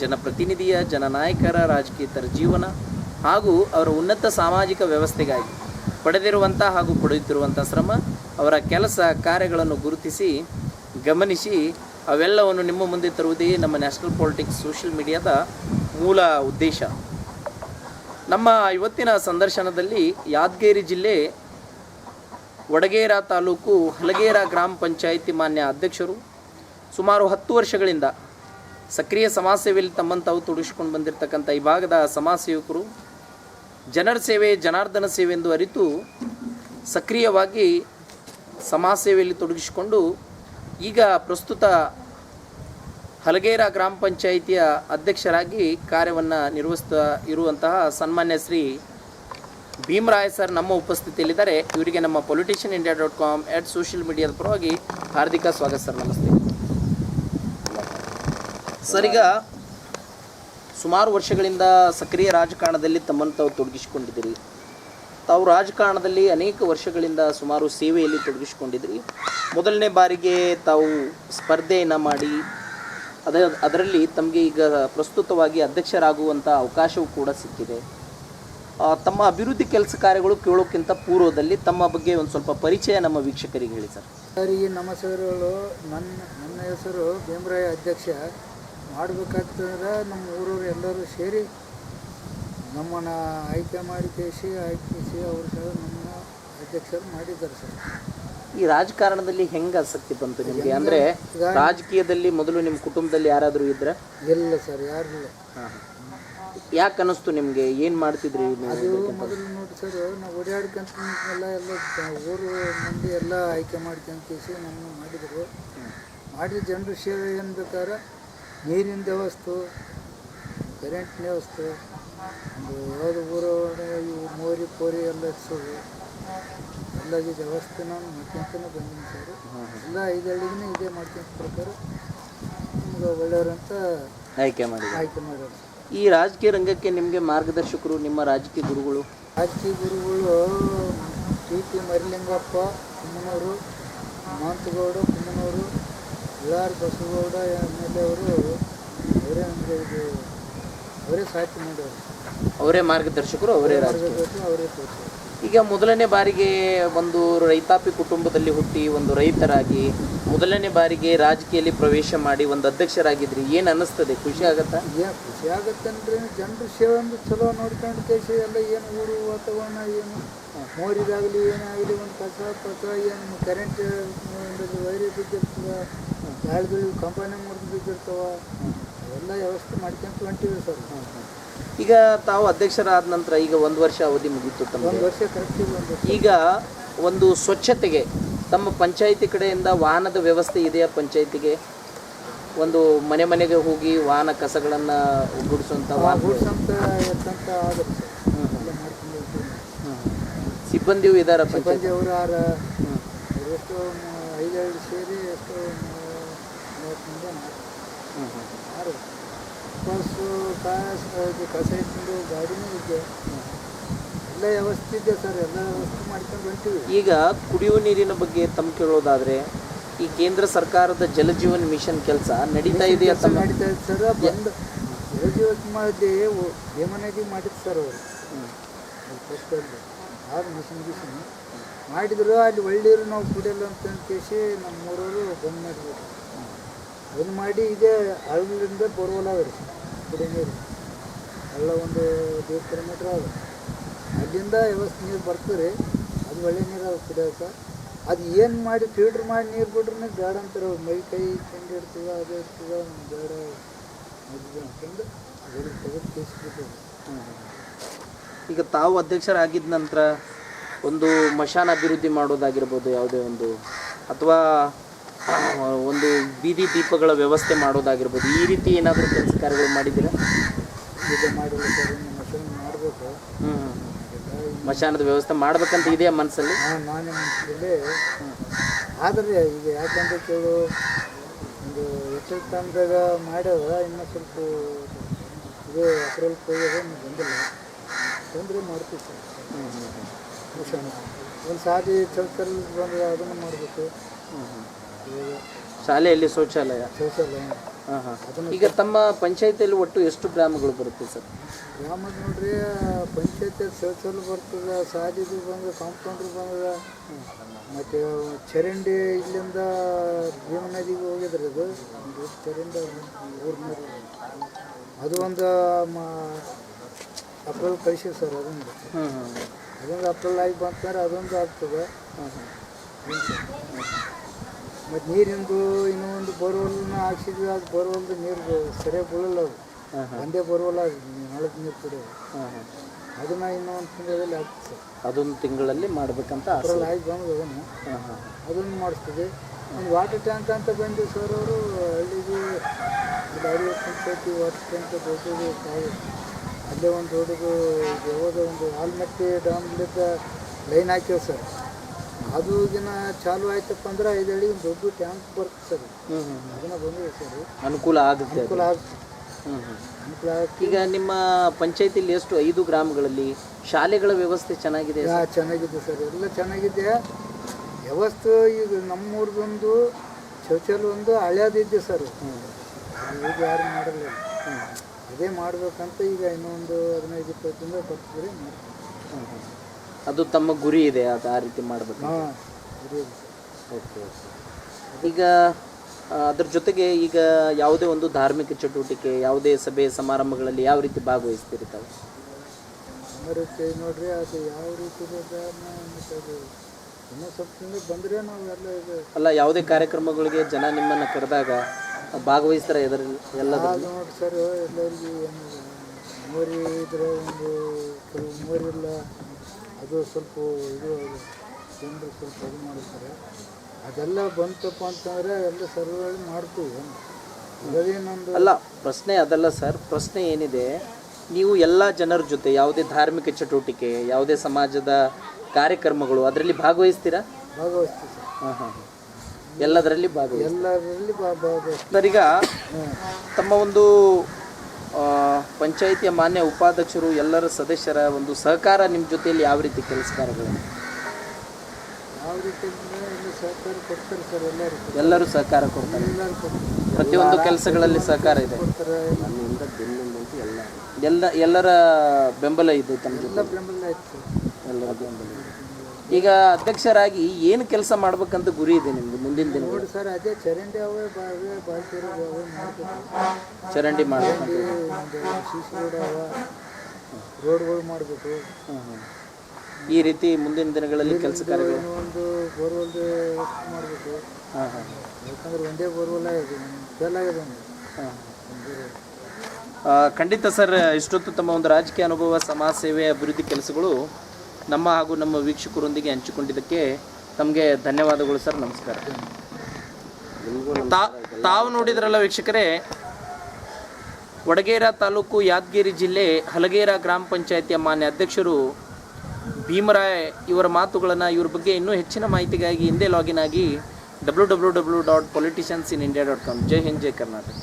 ಜನಪ್ರತಿನಿಧಿಯ, ಜನನಾಯಕರ ರಾಜಕೀಯತರ ಜೀವನ ಹಾಗೂ ಅವರ ಉನ್ನತ ಸಾಮಾಜಿಕ ವ್ಯವಸ್ಥೆಗಾಗಿ ಪಡೆದಿರುವಂಥ ಹಾಗೂ ಪಡೆಯುತ್ತಿರುವಂಥ ಶ್ರಮ, ಅವರ ಕೆಲಸ ಕಾರ್ಯಗಳನ್ನು ಗುರುತಿಸಿ, ಗಮನಿಸಿ ಅವೆಲ್ಲವನ್ನು ನಿಮ್ಮ ಮುಂದೆ ತರುವುದೇ ನಮ್ಮ ನ್ಯಾಷನಲ್ ಪಾಲಿಟಿಕ್ಸ್ ಸೋಷಿಯಲ್ ಮೀಡಿಯಾದ ಮೂಲ ಉದ್ದೇಶ. ನಮ್ಮ ಇವತ್ತಿನ ಸಂದರ್ಶನದಲ್ಲಿ ಯಾದಗಿರಿ ಜಿಲ್ಲೆ ವಡಗೇರ ತಾಲೂಕು ಹಲಗೇರ ಗ್ರಾಮ ಪಂಚಾಯಿತಿ ಮಾನ್ಯ ಅಧ್ಯಕ್ಷರು ಸುಮಾರು ಹತ್ತು ವರ್ಷಗಳಿಂದ ಸಕ್ರಿಯ ಸಮಾಜ ಸೇವೆಯಲ್ಲಿ ತಮ್ಮನ್ನು ತಾವು ತೊಡಗಿಸಿಕೊಂಡು ಬಂದಿರತಕ್ಕಂಥ ಈ ಭಾಗದ ಸಮಾಜ ಸೇವಕರು ಜನರ ಸೇವೆ, ಜನಾರ್ದನ ಸೇವೆ ಎಂದು ಅರಿತು ಸಕ್ರಿಯವಾಗಿ ಸಮಾಜ ಸೇವೆಯಲ್ಲಿ ತೊಡಗಿಸಿಕೊಂಡು ಈಗ ಪ್ರಸ್ತುತ ಹಲಗೇರ ಗ್ರಾಮ ಪಂಚಾಯಿತಿಯ ಅಧ್ಯಕ್ಷರಾಗಿ ಕಾರ್ಯವನ್ನು ನಿರ್ವಹಿಸ್ತಾ ಇರುವಂತಹ ಸನ್ಮಾನ್ಯ ಶ್ರೀ ಭೀಮರಾಯ್ ಸರ್ ನಮ್ಮ ಉಪಸ್ಥಿತಿಯಲ್ಲಿದ್ದಾರೆ. ಇವರಿಗೆ ನಮ್ಮ politician India dot com at social ಮೀಡಿಯಾದ ಪರವಾಗಿ ಹಾರ್ದಿಕ ಸ್ವಾಗತ ಸರ್. ನಮಸ್ತೆ. ಸರ್ ಈಗ ಸುಮಾರು ವರ್ಷಗಳಿಂದ ಸಕ್ರಿಯ ರಾಜಕಾರಣದಲ್ಲಿ ತಮ್ಮನ್ನು ತಾವು ತೊಡಗಿಸಿಕೊಂಡಿದ್ದೀರಿ. ತಾವು ರಾಜಕಾರಣದಲ್ಲಿ ಅನೇಕ ವರ್ಷಗಳಿಂದ ಸುಮಾರು ಸೇವೆಯಲ್ಲಿ ತೊಡಗಿಸಿಕೊಂಡಿದ್ರಿ ಮೊದಲನೇ ಬಾರಿಗೆ ತಾವು ಸ್ಪರ್ಧೆಯನ್ನು ಮಾಡಿ, ಅದ, ಅದರಲ್ಲಿ ತಮಗೆ ಈಗ ಪ್ರಸ್ತುತವಾಗಿ ಅಧ್ಯಕ್ಷರಾಗುವಂಥ ಅವಕಾಶವೂ ಕೂಡ ಸಿಕ್ಕಿದೆ. ತಮ್ಮ ಅಭಿವೃದ್ಧಿ ಕೆಲಸ ಕಾರ್ಯಗಳು ಕೇಳೋಕ್ಕಿಂತ ಪೂರ್ವದಲ್ಲಿ ತಮ್ಮ ಬಗ್ಗೆ ಒಂದು ಸ್ವಲ್ಪ ಪರಿಚಯ ನಮ್ಮ ವೀಕ್ಷಕರಿಗೆ ಹೇಳಿ ಸರ್. ಸರಿ, ನಮ್ಮ ಹೆಸರುಗಳು, ನನ್ನ ನನ್ನ ಹೆಸರು ಭೀಮರಾಯ ಅಧ್ಯಕ್ಷ. ಮಾಡಬೇಕಾಗ್ತಂದ್ರೆ ನಮ್ಮ ಊರವ್ರು ಎಲ್ಲರೂ ಸೇರಿ ನಮ್ಮನ್ನು ಆಯ್ಕೆ ಮಾಡಿ ಕೇಸಿ ಆಯ್ಕೆ ಅವರು ಸಹ ನಮ್ಮನ್ನ ಅಧ್ಯಕ್ಷರು ಮಾಡಿದ್ದಾರೆ ಸರ್. ಈ ರಾಜಕಾರಣದಲ್ಲಿ ಹೆಂಗೆ ಆಸಕ್ತಿ ಬಂತು ನಿಮಗೆ? ಅಂದರೆ ರಾಜಕೀಯದಲ್ಲಿ ಮೊದಲು ನಿಮ್ಮ ಕುಟುಂಬದಲ್ಲಿ ಯಾರಾದರೂ ಇದ್ರೆ? ಇಲ್ಲ ಸರ್ ಯಾರು ಇಲ್ಲ ಯಾಕೆ ಅನ್ನಿಸ್ತು ನಿಮಗೆ? ಏನು ಮಾಡ್ತಿದ್ರಿ ಅದು ಮೊದಲು ನೋಡಿ ಸರ್ ನಾವು ಓಡಾಡ್ಕೊಂತ ಎಲ್ಲ ಎಲ್ಲ ಊರು ಮಂದಿ ಎಲ್ಲ ಆಯ್ಕೆ ಮಾಡ್ಕೊಂತ ಕೇಸಿ ನಮ್ಮನ್ನು ಮಾಡಿದರು. ಮಾಡಿದ ಜನರು ಸೇವೆ ಏನು ಬೇಕಾದ್ರೆ ನೀರಿನ ವ್ಯವಸ್ಥೆ ಕರೆಂಟ್ ವ್ಯವಸ್ಥೆ ಒಂದು ಯಾವುದು ಊರು ಇವು ಮೋರಿ ಪೋರಿ ಎಲ್ಲ ಇಡ್ಸೋದು ಎಲ್ಲ ಈ ವ್ಯವಸ್ಥೆ ನಾನು ಮಾಡ್ಕೊಂತಾನೆ ಬಂದಿನಿ ಸರ್. ಎಲ್ಲ ಐದು ಹಳ್ಳಿಗೂ ಇದೇ ಮಾಡ್ಕೊಂತ ಪ್ರಕಾರ ನಿಮ್ಗೆ ಒಳ್ಳೆಯವ್ರಂತ ಆಯ್ಕೆ ಮಾಡಿ ಆಯ್ಕೆ ಮಾಡ್ಯಾರ ಈ ರಾಜಕೀಯ ರಂಗಕ್ಕೆ ನಿಮಗೆ ಮಾರ್ಗದರ್ಶಕರು ನಿಮ್ಮ ರಾಜಕೀಯ ಗುರುಗಳು? ರಾಜಕೀಯ ಗುರುಗಳು ಟಿ ಪಿ ಮರಿಲಿಂಗಪ್ಪ ಕುಮ್ಮನವರು ಮಾಂತಗೌಡ ಕುಮ್ಮನವರು ಉಳ್ಳಾರ್ ಬಸವಗೌಡ ಎಂ ಎಲ್ ಎ ಅವರು ಇದು ಅವರೇ ಸಾಹಿತ್ಯ ಮಾಡೋರು ಅವರೇ ಮಾರ್ಗದರ್ಶಕರು ಅವರೇ ರಾಜಕೀಯ. ಅವರೇ ತೋರಿಸೋರು ಈಗ ಮೊದಲನೇ ಬಾರಿಗೆ ಒಂದು ರೈತಾಪಿ ಕುಟುಂಬದಲ್ಲಿ ಹುಟ್ಟಿ ಒಂದು ರೈತರಾಗಿ ಮೊದಲನೇ ಬಾರಿಗೆ ರಾಜಕೀಯದಲ್ಲಿ ಪ್ರವೇಶ ಮಾಡಿ ಒಂದು ಅಧ್ಯಕ್ಷರಾಗಿದ್ರಿ ಏನು ಅನ್ನಿಸ್ತದೆ? ಖುಷಿ ಆಗತ್ತಾ? ಏನು ಖುಷಿ ಆಗತ್ತಂದ್ರೆ ಜನರು ಸೇವೆ ಒಂದು ಚಲೋ ನೋಡ್ಕೊಂಡು ಕೇಸಿ ಎಲ್ಲ ಏನು ಊರು ವಾತಾವರಣ ಏನು ಮೋರಿದಾಗಲಿ ಏನಾಗಲಿ ಒಂದು ಕಸ ಪಸ ಏನು ಕರೆಂಟ್ ವೈರಿ ಬಿದ್ದಿರ್ತದೆ ಗಾಳಿಗಳು ಕಂಪನಿ ಮುರಿದು ಬಿದ್ದಿರ್ತಾವ. ಅವೆಲ್ಲ ವ್ಯವಸ್ಥೆ ಮಾಡ್ಕೊಂತ ಹೊಂಟಿವಿ ಸರ್. ಈಗ ತಾವು ಅಧ್ಯಕ್ಷರಾದ ನಂತರ ಈಗ ಒಂದು ವರ್ಷ ಅವಧಿ ಮುಗಿತು ಒಂದು ತಮಗೆ ವರ್ಷ ಕರೆಕ್ಟ್ ಒಂದು ಈಗ ಒಂದು ಸ್ವಚ್ಛತೆಗೆ ತಮ್ಮ ಪಂಚಾಯಿತಿ ಕಡೆಯಿಂದ ವಾಹನದ ವ್ಯವಸ್ಥೆ ಇದೆಯಾ ಪಂಚಾಯಿತಿಗೆ? ಒಂದು ಮನೆ ಮನೆಗೆ ಹೋಗಿ ವಾಹನ ಕಸಗಳನ್ನು ಗುಡಿಸುವಂಥ ವಾಹನ ಗುಡ್ಸಂತ ಎತ್ತಂತ ಆಗುತ್ತೆ ಎಲ್ಲ ಸಿಬ್ಬಂದಿಯೂ ಇದ್ದಾರೆ ಪಂಚಾಯತ್? ಅವರು ಆರ. ಎಷ್ಟೋ ಮ- ಐದೈದು ಸೇರಿ ಎಷ್ಟೋ ಆರು ಬಸ್ಸು ಕಾಸು ಇದು ಕಸ ಇಟ್ಕೊಂಡು ಗಾಡಿನೂ ಇದೆ ಎಲ್ಲ ವ್ಯವಸ್ಥೆ ಇದೆ ಸರ್ ಎಲ್ಲ ವ್ಯವಸ್ಥೆ ಮಾಡ್ಕೊಂಡು ಹೊಂಟಿವಿ. ಈಗ ಕುಡಿಯುವ ನೀರಿನ ಬಗ್ಗೆ ತಮ್ಮ ಕೇಳೋದಾದ್ರೆ ಈ ಕೇಂದ್ರ ಸರ್ಕಾರದ ಜಲಜೀವನ್ ಮಿಷನ್ ಕೆಲಸ ನಡೀತಾ ಇದೆಯಾ ಕೆಲಸ ತಮ್ಮ ನಡೀತಾ ಇದೆ ಸರ್ ಬಂದು ಯೋಜನೆ ಮಾಡಿದ್ದೆ ಭೀಮನದಿ ಮಾಡಿದ್ದು ಸರ್ ಅವರು ಫಸ್ಟಲ್ಲಿ ಆರು ಮಿಷನ್ ಗಿಷನ್? ಮಾಡಿದ್ರು ಅಲ್ಲಿ ಒಳ್ಳೆಯವರು ನಾವು ಕುಡಿಯಲ್ಲ ಅಂತ ಕೇಸಿ ನಮ್ಮ ಊರವರು ಬಂದ್ ಮಾಡಿಬಿಟ್ರು ಬಂದ್ ಮಾಡಿ ಇದೇ, ಅಲ್ಲಿಂದ ಬೋರ್ವೆಲ್ ಅದ ರೀ ಕುಡಿ ನೀರು. ಎಲ್ಲ ಒಂದು ದೇಡ್ ಕಿಲೋಮೀಟ್ರ್ ಅದ ಅಲ್ಲಿಂದ ವ್ಯವಸ್ಥೆ ನೀರು ಬರ್ತದೆ ಅದು ಒಳ್ಳೆ ನೀರು ಅದ ಕುಡಿಯೋಕೆ. ಅದು ಏನು ಮಾಡಿ ಫಿಲ್ಟ್ರ್ ಮಾಡಿ ನೀರು ಬಿಟ್ರೆ ಬೇಡ ಅಂತಾರೆ ಮೈ ಕೈ ತಿಂಡಿ ಇರ್ತದ ಅದು ಇರ್ತದ ಬೇಡ ಅಂತಂದು ಅದನ್ನು ತೆಗೆದು ಈಗ ತಾವು ಅಧ್ಯಕ್ಷರಾಗಿದ್ದ ನಂತರ ಒಂದು ಮಶಾನ ಅಭಿವೃದ್ಧಿ ಮಾಡೋದಾಗಿರ್ಬೋದು ಯಾವುದೇ ಒಂದು ಅಥವಾ ಒಂದು ಬೀದಿ ದೀಪಗಳ ವ್ಯವಸ್ಥೆ ಮಾಡೋದಾಗಿರ್ಬೋದು. ಈ ರೀತಿ ಏನಾದರೂ ಕೆಲಸ ಕಾರ್ಯಗಳು ಮಾಡಿದ್ದೀರಾ? ಇದು ಮಾಡಿಲ್ಲ ಸರ್ ಇನ್ನು ಮಷೀನ್ ಮಾಡಬೇಕು. ಹ್ಞೂ ಮಶಾನದ ವ್ಯವಸ್ಥೆ ಮಾಡ್ಬೇಕಂತ ಇದೆಯಾ ಮನಸ್ಸಲ್ಲಿ? ನಾನು ಮನಸ್ಸಲ್ಲಿ ಆದರೆ ಈಗ ಯಾಕಂದ್ರೆ ಕೇಳು ಒಂದು ಹೆಚ್ಚು ತಂದಾಗ ಮಾಡ್ಯಾವ ಇನ್ನೂ ಸ್ವಲ್ಪ ಇದು ಅಪ್ರೇಲ್ ಕೊಯ್ಯೋದು ಇನ್ನೂ ಬಂದಿಲ್ಲ. ತೊಂದರೆ ಮಾಡ್ತೀವಿ ಸರ್. ಒಂದು ಸಾರಿ ಚೌಕಲ್ಲಿ ಬಂದ್ರೆ ಅದನ್ನು ಮಾಡಬೇಕು. ಇವಾಗ ಶಾಲೆಯಲ್ಲಿ ಶೌಚಾಲಯ. ಶೌಚಾಲಯ. ಹಾಂ ಹಾಂ. ಈಗ ತಮ್ಮ ಪಂಚಾಯತಿಯಲ್ಲಿ ಒಟ್ಟು ಎಷ್ಟು ಗ್ರಾಮಗಳು ಬರುತ್ತೆ ಸರ್? ಗ್ರಾಮದ ನೋಡ್ರಿ ಪಂಚಾಯತಿಯಲ್ಲಿ ಶೌಚಾಲಯ ಬರ್ತದೆ ಸಾದಿದು ಬಂದ ಕಾಂಪೌಂಡ್ರು ಬಂದ್ರೆ. ಮತ್ತು ಚರಂಡಿ ಇಲ್ಲಿಂದ ಭೀಮ ನದಿಗೆ ಹೋಗಿದ್ರಿ ಅದು. ಒಂದು ಚರಂಡಿ ಊರಿನ ಅದು ಒಂದು ಮ ಕಳಿಸಿ ಸರ್ ಅದೊಂದು. ಹ್ಞೂ ಹ್ಞೂ ಅದೊಂದು ಅಪ್ರಲ್ ಆಗಿ ಬಂತಾರೆ ಅದೊಂದು ಆಗ್ತದೆ. ಮತ್ತು ನೀರಿಂದು ಇನ್ನೂ ಒಂದು ಬೋರ್ವೆಲ್ನ ಹಾಕ್ಸಿದ್ವಿ ಅದು ಬೋರ್ವೆಲ್ದು ನೀರು ಸರಿಯಾಗಿ ಬೀಳಲ್ಲ ಅದು. ಒಂದೇ ಬೋರ್ವೆಲ್ ಬರುವಲ್ಲ ನಾಲ್ಕು ನೀರು ಕುಡಿಯೋದು ಅದನ್ನ ಇನ್ನೂ ಒಂದು ತಿಂಗಳಲ್ಲಿ ಆಗ್ತದೆ ಸರ್ ಅದೊಂದು ತಿಂಗಳಲ್ಲಿ ಮಾಡಬೇಕಂತ ಅದರಲ್ಲಿ ಹಾಕಿ ಆಗಿ ಬಂದು ಅದನ್ನು ಅದನ್ನು ಮಾಡಿಸ್ತೀವಿ. ಒಂದು ವಾಟರ್ ಟ್ಯಾಂಕ್ ಅಂತ ಬಂದು ಸರ್ ಅವರು ಹಳ್ಳಿಗೆ ಹಳ್ಳಿ ಪಂಚಾಯತಿ ವಾಟರ್ ಟ್ಯಾಂಕ್ ದೊಡ್ಡದು ಅಲ್ಲೇ ಒಂದು ದೊಡ್ಡದು ಯಾವುದೋ ಒಂದು ಆಲ್ಮಟ್ಟಿ ಡ್ಯಾಮ್ಲಿದ್ದ ಲೈನ್ ಹಾಕ್ಯವ ಸರ್ ಅದು ದಿನ ಚಾಲು ಆಯ್ತಪ್ಪ ಅಂದ್ರೆ ಐದು ಹಳ್ಳಿ ಒಂದು ದೊಡ್ಡ ಟ್ಯಾಂಕ್ ಬರುತ್ತೆ ಸರ್. ಹ್ಞೂ ಹ್ಞೂ ಅದನ್ನ ಬಂದಿದೆ ಸರ್. ಅನುಕೂಲ ಆಗುತ್ತೆ ಅನುಕೂಲ ಆಗುತ್ತೆ. ಹ್ಞೂ ಹ್ಞೂ ಅನುಕೂಲ ಈಗ ನಿಮ್ಮ ಪಂಚಾಯತಿಲಿ ಎಷ್ಟು? ಐದು ಗ್ರಾಮಗಳಲ್ಲಿ ಶಾಲೆಗಳ ವ್ಯವಸ್ಥೆ ಚೆನ್ನಾಗಿದೆ ಚೆನ್ನಾಗಿದೆ ಸರ್. ಎಲ್ಲ ಚೆನ್ನಾಗಿದೆ. ವ್ಯವಸ್ಥೆ ಈಗ ನಮ್ಮೂರ್ದೊಂದು ಶೌಚಾಲಯ ಒಂದು ಹಳೆಯದಿದ್ದೆ ಸರ್. ಅದು ಈಗ ಯಾರು ಮಾಡಲ್ಲ. ಅದೇ ಮಾಡ್ಬೇಕಂತ ಈಗ ಇನ್ನೊಂದು ಹದಿನೈದು ಇಪ್ಪತ್ತಿಂದ ಬರ್ತದೆ ಬರ್ತಿದ್ರೆ ಹ್ಮ್. ಅದು ತಮ್ಮ ಗುರಿ ಇದೆ ಅದು ಆ ರೀತಿ ಮಾಡಬೇಕು. ಹಾಂ ಓಕೆ ಓಕೆ. ಈಗ ಅದ್ರ ಜೊತೆಗೆ ಈಗ ಯಾವುದೇ ಒಂದು ಧಾರ್ಮಿಕ ಚಟುವಟಿಕೆ ಯಾವುದೇ ಸಭೆ ಸಮಾರಂಭಗಳಲ್ಲಿ ಯಾವ ರೀತಿ ಭಾಗವಹಿಸ್ತೀರಿ ತಾವು? ನೋಡ್ರಿ ಅದು ಯಾವ ರೀತಿ ಅದು ಇನ್ನೂ ಸ್ವಲ್ಪ ತಿಂಗಳು ಬಂದರೆ ನಾವು ಎಲ್ಲ ಇದು ಅಲ್ಲ ಯಾವುದೇ ಕಾರ್ಯಕ್ರಮಗಳಿಗೆ ಜನ ನಿಮ್ಮನ್ನು ಕರೆದಾಗ ಭಾಗವಹಿಸ್ತಾರೆ ಇದರಲ್ಲಿ ಎಲ್ಲದರಲ್ಲಿ? ನೋಡಿ ಸರ್ ಎಲ್ಲರಿಗೂ ಏನು ಮೋರಿ ಇದ್ರೆ ಒಂದು ಕೆಲವು ಮೋರಿ ಇಲ್ಲ ಅದು ಸ್ವಲ್ಪ ಇದು ಜನರು ಸ್ವಲ್ಪ ಇದು ಮಾಡ್ತಾರೆ ಅದೆಲ್ಲ ಬಂತಪ್ಪ ಅಂತಂದರೆ ಎಲ್ಲ ಸರ್ವೇ ಮಾಡ್ತೀವಿ. ಅದೇನೊಂದು ಅಲ್ಲ ಪ್ರಶ್ನೆ ಅದಲ್ಲ ಸರ್. ಪ್ರಶ್ನೆ ಏನಿದೆ? ನೀವು ಎಲ್ಲ ಜನರ ಜೊತೆ ಯಾವುದೇ ಧಾರ್ಮಿಕ ಚಟುವಟಿಕೆ ಯಾವುದೇ ಸಮಾಜದ ಕಾರ್ಯಕ್ರಮಗಳು ಅದರಲ್ಲಿ ಭಾಗವಹಿಸ್ತೀರಾ? ಭಾಗವಹಿಸ್ತೀವಿ ಸರ್. ಹಾಂ ಹಾಂ ಎಲ್ಲದರಲ್ಲಿ ಭಾಗವಹಿಸ್ತೀರಾ? ಭಾಗವಹಿಸ್ತೀವಿ. ಸರ್ ಈಗ ತಮ್ಮ ಒಂದು ಪಂಚಾಯಿತಿಯ ಮಾನ್ಯ ಉಪಾಧ್ಯಕ್ಷರು ಎಲ್ಲರ ಸದಸ್ಯರ ಒಂದು ಸಹಕಾರ ನಿಮ್ಮ ಜೊತೆಯಲ್ಲಿ ಯಾವ ರೀತಿ ಕೆಲಸ ಕಾರ್ಯಗಳು ಯಾವ ರೀತಿ ಅಂದರೆ ಇಲ್ಲಿ ಸಹಕಾರ ಕೊಡ್ತಾರೆ ಸರ್ ಎಲ್ಲರೂ. ಎಲ್ಲರೂ ಸಹಕಾರ ಕೊಡ್ತಾರೆ. ಎಲ್ಲರೂ ಕೊಡ್ತಾರೆ. ಪ್ರತಿಯೊಂದು ಕೆಲಸಗಳಲ್ಲಿ ಸಹಕಾರ ಇದೆ. ಕೊಡ್ತಾರೆ ಎಲ್ಲ. ಎಲ್ಲರ ಬೆಂಬಲ ಇದೆ ತಮ್ಮ ಜೊತೆ ಎಲ್ಲ ಬೆಂಬಲ ಆಯ್ತು ಸರ್. ಎಲ್ಲರ ಬೆಂಬಲ ಇದೆ. ಈಗ ಅಧ್ಯಕ್ಷರಾಗಿ ಏನು ಕೆಲಸ ಮಾಡ್ಬೇಕಂತ ಗುರಿ ಇದೆ ನಿಮ್ದು ಮುಂದಿನ ದಿನ ನೋಡಿ ಸರ್ ಅದೇ ಚರಂಡಿ ಅವೇ ಬಾವೇ ಬಾಲ್ತಿರೋ ಅವೇ ಮಾಡ್ಬೇಕು. ಚರಂಡಿ ಮಾಡಬೇಕು ಒಂದು ಸಿ ಸಿ ರೋಡ್ ಅವ. ರೋಡ್ಗಳು ಮಾಡಬೇಕು. ಈ ರೀತಿ ಮುಂದಿನ ದಿನಗಳಲ್ಲಿ ಕೆಲಸ ಕಾರ್ಯಗಳು? ಒಂದು ಬೋರ್ವೆಲ್ ಮಾಡಬೇಕು. ಹಾಂ ಹಾಂ ಯಾಕಂದ್ರೆ ಒಂದೇ ಬೋರ್ವೆಲ್ ಆಗಿದೆ ಫೇಲ್ ಆಗಿದೆ ಹಾಂ ಖಂಡಿತ ಸರ್ ಇಷ್ಟೊತ್ತು ತಮ್ಮ ಒಂದು ರಾಜಕೀಯ ಅನುಭವ ಸಮಾಜ ಸೇವೆ ಅಭಿವೃದ್ಧಿ ಕೆಲಸಗಳು ನಮ್ಮ ಹಾಗೂ ನಮ್ಮ ವೀಕ್ಷಕರೊಂದಿಗೆ ಹಂಚಿಕೊಂಡಿದ್ದಕ್ಕೆ ತಮಗೆ ಧನ್ಯವಾದಗಳು ಸರ್, ನಮಸ್ಕಾರ. ತಾವು ನೋಡಿದ್ರಲ್ಲ ವೀಕ್ಷಕರೇ, ವಡಗೇರ ತಾಲೂಕು ಯಾದಗಿರಿ ಜಿಲ್ಲೆ ಹಲಗೇರ ಗ್ರಾಮ ಪಂಚಾಯತಿಯ ಮಾನ್ಯ ಅಧ್ಯಕ್ಷರು ಭೀಮರಾಯ್ ಇವರ ಮಾತುಗಳನ್ನು ಇವ್ರ ಬಗ್ಗೆ ಇನ್ನೂ ಹೆಚ್ಚಿನ ಮಾಹಿತಿಗಾಗಿ ಹಿಂದೆ ಲಾಗಿನ್ ಆಗಿ W W W dot politicians in India dot com. ಜೈ ಹಿಂದ್, ಜೈ ಕರ್ನಾಟಕ.